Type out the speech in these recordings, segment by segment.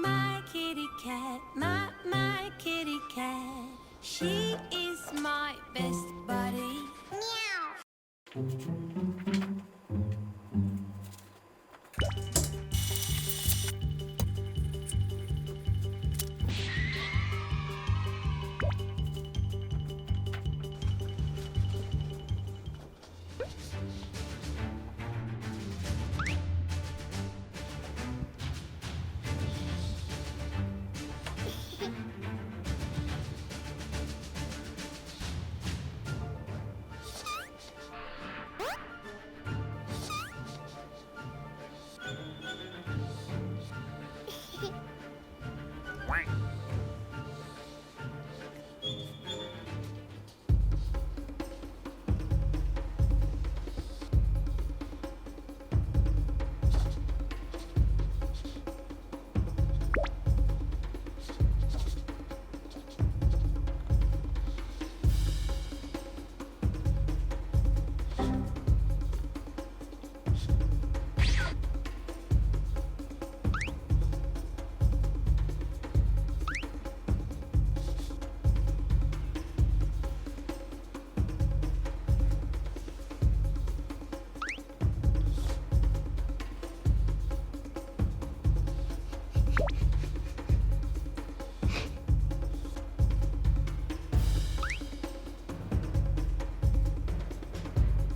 my kitty cat, my, my kitty cat. She is my best buddy. Meow.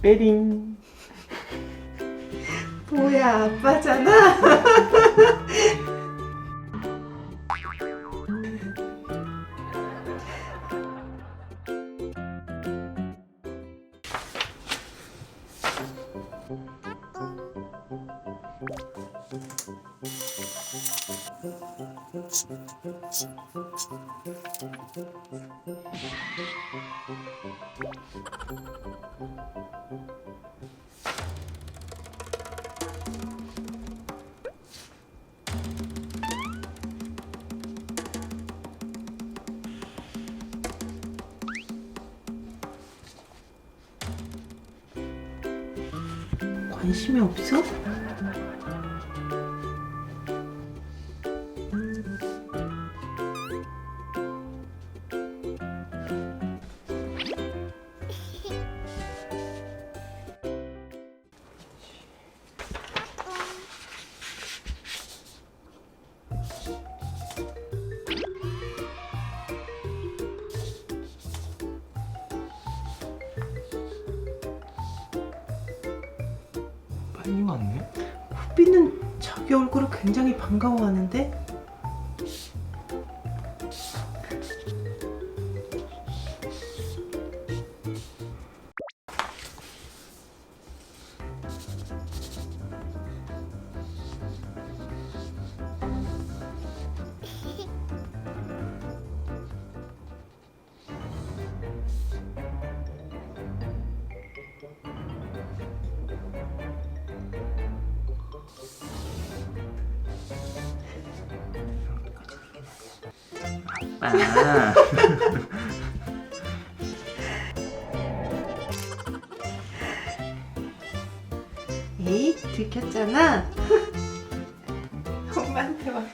빼링. 뭐야 아빠잖아. 관심이 없어? 빨리 왔네. 후비는 자기 얼굴을 굉장히 반가워하는데 아. 에이 들켰잖아. 엄마한테 와.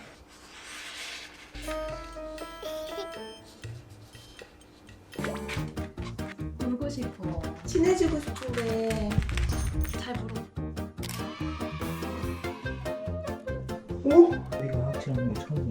울고 싶어. 친해지고 싶은데 잘 물어. 오 내가 확실한 거 처음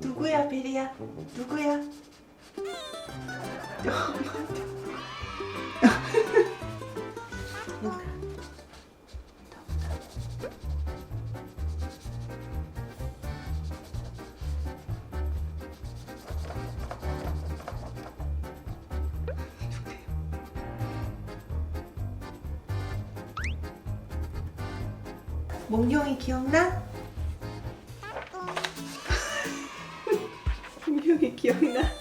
누구야 베리야? 누구야? 몽룡이 기억나? 몽룡이 기억나?